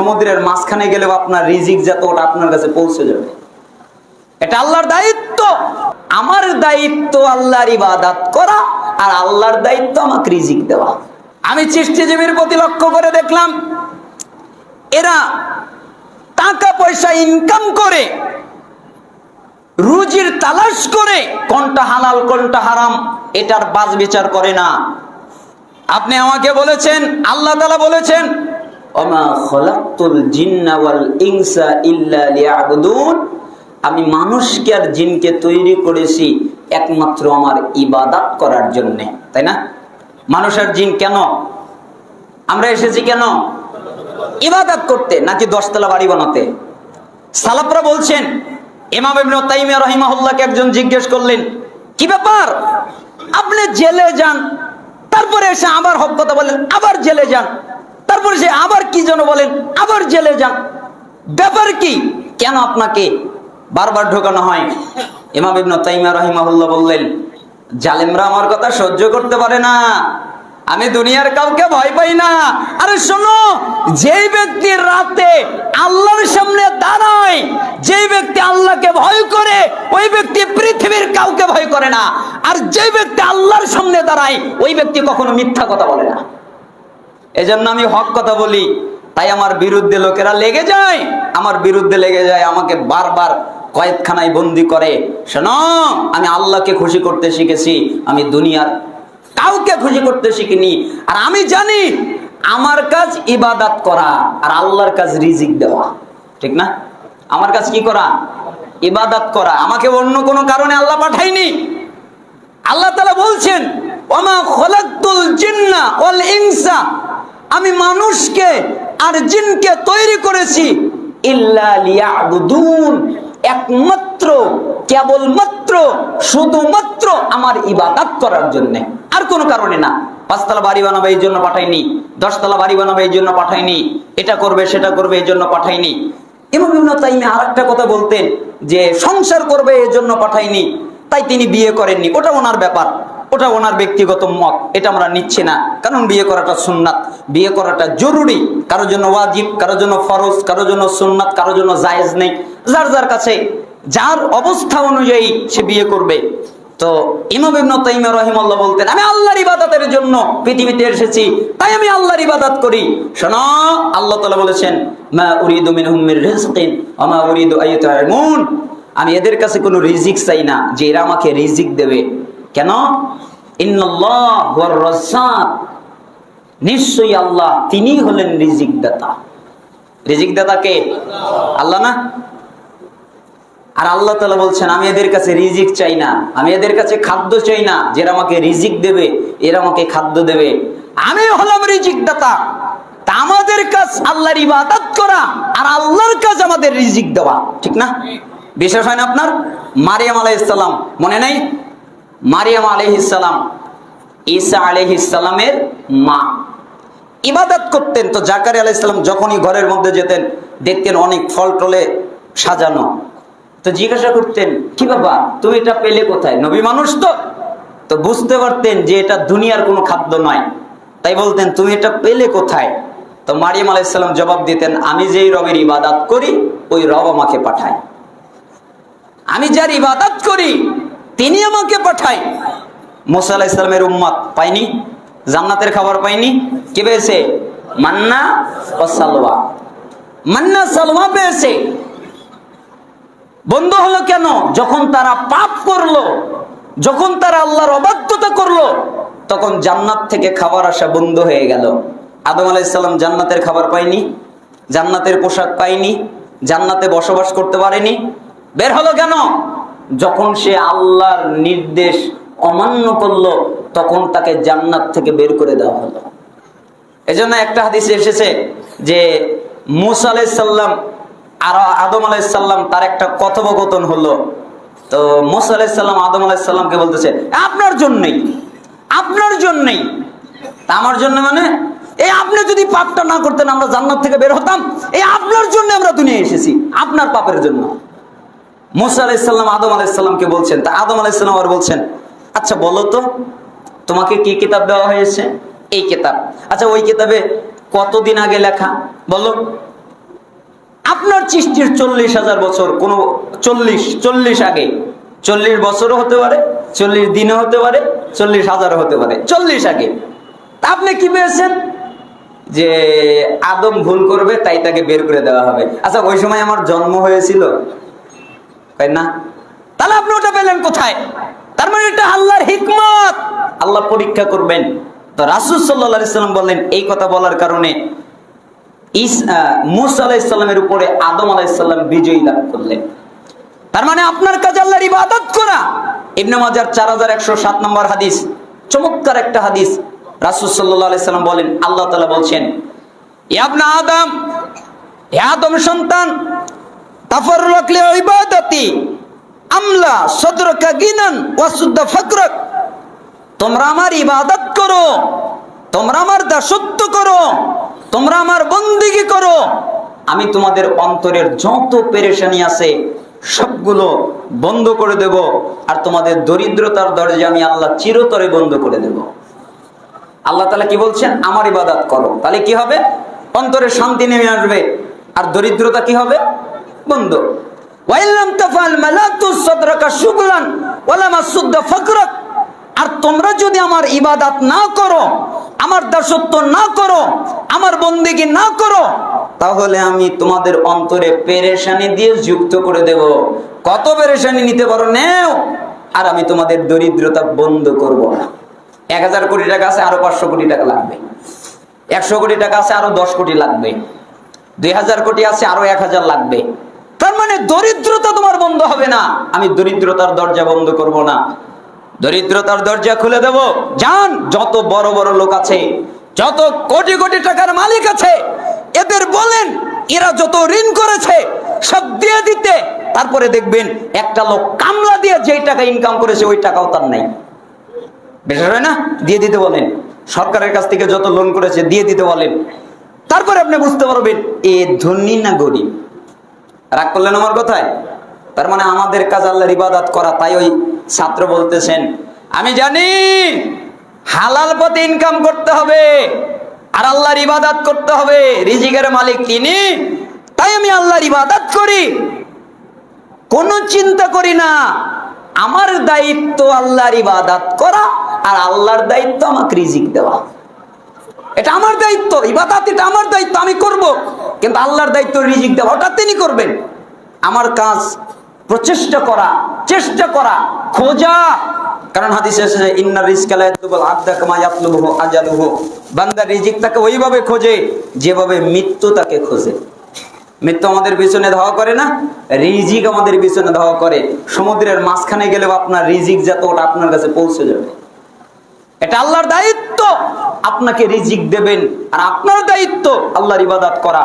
সমুদ্রের মাঝখানে গেলেও আপনার রিজিক যত ওটা আপনার কাছে পৌঁছে যাবে। এটা আল্লাহর দায়িত্ব। আমার দায়িত্ব আল্লাহর ইবাদাত করা আর আল্লাহর দায়িত্ব আমাকে রিজিক দেওয়া। আমি সৃষ্টিজীবীর প্রতি লক্ষ্য করে দেখলাম, এরা টাকা পয়সা ইনকাম করে, রুজির তালাশ করে, কোনটা হালাল, কোনটা হারাম, এটার বাজ বিচার করে না। আপনি আমাকে বলেছেন, আল্লাহ তালা বলেছেন ওমা খলাকতুল জিন্না ইনসা ইল্লা আমি মানুষকে আর জিনকে তৈরি করেছি একমাত্র আমার ইবাদত করার জন্য, তাই না? মানুষ আর জিন কেন? আমরা এসেছি কেন? ইবাদত করতে, নাকি দশতলা বাড়ি বানাতে? সালাপরা বলছেন, ইমাম ইবনে তাইমিয়া রাহিমাহুল্লাহকে একজন জিজ্ঞেস করলেন, কি ব্যাপার? আপনি জেলে যান। তারপরে এসে আবার হক কথা বলেন আবার জেলে যান। তারপরে সে আবার কি যেন বলেন, আবার জেলে যান ব্যাপার কি? কেন আপনাকে বারবার ঢোকানো হয়? ইমাম ইবনে তাইমিয়া রাহিমাহুল্লাহ বললেন, জালেমরা আমার কথা সহ্য করতে পারে না। আমি দুনিয়ার কাউকে ভয় পাই না। আরে শোনো, যেই ব্যক্তি রাতে আল্লাহর সামনে দাঁড়ায়, যেই ব্যক্তি আল্লাহকে ভয় করে, ওই ব্যক্তি পৃথিবীর কাউকে ভয় করে না। আর যে ব্যক্তি আল্লাহর সামনে দাঁড়ায়, ওই ব্যক্তি কখনো মিথ্যা কথা বলে না। এজন্য আমি হক কথা বলি, তাই আমার বিরুদ্ধে লোকেরা লেগে যায়, আমার বিরুদ্ধে লেগে যায়, আমাকে বারবার কয়েকখানায় বন্দি করে। শোনো, আমি আল্লাহকে খুশি করতে শিখেছি, আমি দুনিয়ার কাউকে খুশি করতে শিখিনি, আর আমি জানি আমার কাজ ইবাদাত করা, আর আল্লাহর কাজ রিজিক দেওয়া, ঠিক না? আমার কাজ কি করা? ইবাদাত করা। আমাকে অন্য কোনো কারণে আল্লাহ পাঠায়নি। আল্লাহ তালা বলছেন, ওমা খলাকুল জিন্না ওয়াল ইনসা আমি মানুষকে আর জিনকে তৈরি করেছি। একমাত্র, কেবলমাত্র, শুধুমাত্র আমার ইবাদত করার জন্য। আর কোনো কারণে না। পাঁচতলা বাড়ি বানাবে এই জন্য পাঠাইনি। দশতলা বাড়ি বানাবে এই জন্য পাঠাইনি। এটা করবে, সেটা করবে এই জন্য পাঠাইনি। ইমাম ইবনে তাইমিয়া আরেকটা কথা বলতেন যে, সংসার করবে এই জন্য পাঠাইনি। তাই তিনি বিয়ে করেননি। ওটা ওনার ব্যাপার। ওটা ওনার ব্যক্তিগত মত, এটা আমরা নিচ্ছি না। কারণ বিয়ে করাটা সুন্নাত, বিয়ে করাটা জরুরি। কারোর জন্য ওয়াজিব, কারোর জন্য ফরজ, কারোর জন্য সুন্নাত, কারোর জন্য জায়েজ নেই। যার যার কাছে, যার অবস্থা অনুযায়ী সে বিয়ে করবে। তো ইমাম ইবনে তাইমিয়া বলতেন, আমি আল্লাহর ইবাদতের জন্য পৃথিবীতে এসেছি, তাই আমি আল্লাহর ইবাদত করি। শোনো, আল্লাহ তাআলা বলেছেন, মা উরিদু মিনহুম মির উরিদু আইয়ুতাইমুন আমি এদের কাছে কোনো রিজিক চাই না, যে এরা আমাকে রিজিক দেবে। কেন? নিশ্চয়ই আল্লাহ তিনি হলেন রিজিক দাতা রিজিক দাতা কে? আল্লাহ না? আর আল্লাহ তালা বলছেন, আমি এদের কাছে রিজিক চাই না, আমি এদের কাছে খাদ্য চাই না যে আমাকে রিজিক দেবে, এরা আমাকে খাদ্য দেবে। আমি হলাম রিজিক দাতা আমাদের কাজ আল্লাহর ইবাদত করা, আর আল্লাহর কাজ আমাদের রিজিক দেওয়া। ঠিক না? বিশ্বাস হয় না আপনার? মারিয়াম আলাইসাল্লাম মনে নাই? মারিয়াম আলহিসাল্লাম ঈসা আলহিসাল্লামের মা। ইবাদত করতেন তো জাকারি আলাইসাল্লাম যখনই ঘরের মধ্যে যেতেন, দেখতেন অনেক ফল টলে সাজানো। তো জিজ্ঞাসা করতেন, কি বাবা, তুমি এটা পেলে কোথায়? নবী মানুষ তো? তো বুঝতে পারতেন যে এটা দুনিয়ার কোনো খাদ্য নয়। তাই বলতেন, তুমি এটা পেলে কোথায়? তো মারিয়াম আলাইসাল্লাম জবাব দিতেন, আমি যেই রবের ইবাদত করি, ওই রব আমাকে পাঠায়। আমি যার ইবাদত করি তিনি আমাকে পাঠায়। মোসা আলাহ ইসলামের উম্মাদ পাইনি, জান্নাতের খাবার পাইনি। কি পেয়েছে? মান্না ও সালওয়া। মান্না সালওয়া পেয়েছে। বন্ধ হলো কেন? যখন তারা পাপ করল, যখন তারা আল্লাহর অবাধ্যতা করল, তখন জান্নাত থেকে খাবার আসা বন্ধ হয়ে গেল। আদম আলাইসাল্লাম জান্নাতের খাবার পায়নি, জান্নাতের পোশাক পায়নি, জান্নাতে বসবাস করতে পারেনি। বের হলো কেন? যখন সে আল্লাহর নির্দেশ অমান্য করল, তখন তাকে জান্নাত থেকে বের করে দেওয়া হলো। এজন্য একটা হাদিসে এসেছে যে, মুসা আলাইসাল্লাম আর আদম আলাইসাল্লাম তার একটা কথোপকথন হলো। তো মুসা আলাইসাল্লাম আদম আলাইসাল্লামকে বলতেছে, আপনার জন্যই আপনার জন্যই। আমার জন্য মানে এই আপনি যদি পাপটা না করতেন, আমরা জান্নাত থেকে বের হতাম। এই আপনার জন্য আমরা দুনিয়া এসেছি, আপনার পাপের জন্য। মুসা আলাইসাল্লাম আদম আলাইসাল্লামকে বলছেন। তা আদম আলাইসাল্লাম আবার বলছেন আচ্ছা বলো তো, তোমাকে কি কিতাব দেওয়া হয়েছে? এই কিতাব। আচ্ছা ওই কিতাবে কতদিন আগে লেখা? বলো। আপনার সৃষ্টির চল্লিশ হাজার বছর, কোনো চল্লিশ চল্লিশ আগে। চল্লিশ বছরও হতে পারে, চল্লিশ দিনও হতে পারে, চল্লিশ হাজারও হতে পারে, চল্লিশ আগে। তা আপনি কি পেয়েছেন? যে আদম ভুল করবে, তাই তাকে বের করে দেওয়া হবে। আচ্ছা ওই সময় আমার জন্ম হয়েছিল তাই না? তাহলে আপনি ওটা পেলেন কোথায়? তার মানে এটা আল্লাহর হিকমত। আল্লাহ পরীক্ষা করবেন। তো রাসুল সাল্লাহ সাল্লাম বললেন, এই কথা বলার কারণে ইস উপরে আদম আলাইসাল্লাম বিজয়ী লাভ করলেন। তার মানে আপনার কাজ আল্লাহর ইবাদত করা। ইবনে মাজার চার হাজার একশো সাত নম্বর হাদিস, চমৎকার একটা হাদিস। রাসুল সাল্লাহ আলাইসাল্লাম বলেন, আল্লাহ তালা বলছেন আদম আদম সন্তান তাফর রাখলে ইবাদতি, আমলা সদরকা গিনান ওয়াসুদ্দা ফাকরাক। তোমরা আমার ইবাদত করো, তোমরা আমার দাসত্ব করো, তোমরা আমার বন্দিগি করো। আমি তোমাদের অন্তরের যত পেরেশানি আছে, সবগুলো বন্ধ করে দেব আর তোমাদের দরিদ্রতার দরজা আমি আল্লাহ চিরতরে বন্ধ করে দেব। আল্লাহ তালা কি বলছেন? আমার ইবাদত করো। তাহলে কি হবে? অন্তরে শান্তি নেমে আসবে। আর দরিদ্রতা কি হবে? বন্ধ। আর তোমরা যদি আমার ইবাদত না করো, আমার দাসত্ব না করো, আমার বন্দেগী না করো, তাহলে আমি তোমাদের অন্তরে পেরেশানি দিয়ে যুক্ত করে দেব। কত পেরেশানি নিতে পারো নেও, আর আমি তোমাদের দরিদ্রতা বন্ধ করব না। এক হাজার কোটি টাকা আছে, আরও পাঁচশো কোটি টাকা লাগবে। একশো কোটি টাকা আছে, আরও দশ কোটি লাগবে। দুই হাজার কোটি আছে, আরও এক হাজার লাগবে। তার মানে দরিদ্রতা তোমার বন্ধ হবে না। আমি দরিদ্রতার দরজা বন্ধ করব না। দরিদ্রতার দরজা খুলে দেব। যান যত বড় বড় লোক আছে, যত কোটি কোটি টাকার মালিক আছে, এদের বলেন, এরা যত ঋণ করেছে, সব দিয়ে দিতে। তারপরে দেখবেন, একটা লোক কামলা দিয়ে যেই টাকা ইনকাম করেছে, ওই টাকাও তার নাই। বেশ হয় না? দিয়ে দিতে বলেন। সরকারের কাছ থেকে যত লোন করেছে, দিয়ে দিতে বলেন। তারপরে আপনি বুঝতে পারবেন, এ ধনী না গরিব? রাগ করলেন আমার কথায়? তার মানে আমাদের কাজ আল্লাহর ইবাদত করা, তাই ওই ছাত্র বলতেছেন, আমি জানি হালাল পথে ইনকাম করতে হবে আর আল্লাহর ইবাদত করতে হবে, রিজিকের মালিক তিনি, তাই আমি আল্লাহর ইবাদত করি। কোনো চিন্তা করি না, আমার দায়িত্ব আল্লাহর ইবাদত করা আর আল্লাহর দায়িত্ব আমাকে রিজিক দেওয়া। এটা আমার দায়িত্ব, ইবাদত এটা আমার দায়িত্ব, আমি করব। কিন্তু আল্লাহর দায়িত্ব, রিজিক দেওয়া ওটা তিনি করবেন। আমার কাজ, প্রচেষ্টা করা, চেষ্টা করা, খোঁজা। কারণ হাদিসে এসেছে আবদা কামা আজালুহু। বান্দা রিজিক তাকে ওইভাবে খোঁজে, যেভাবে মৃত্যু তাকে খোঁজে। মৃত্যু আমাদের পিছনে ধাওয়া করে না? রিজিক আমাদের পিছনে ধাওয়া করে। সমুদ্রের মাঝখানে গেলেও আপনার রিজিক যত ওটা আপনার কাছে পৌঁছে যাবে। এটা আল্লাহর দায়িত্ব। আপনাকে রিজিক দেবেন আর আপনার দায়িত্ব আল্লাহর ইবাদাত করা।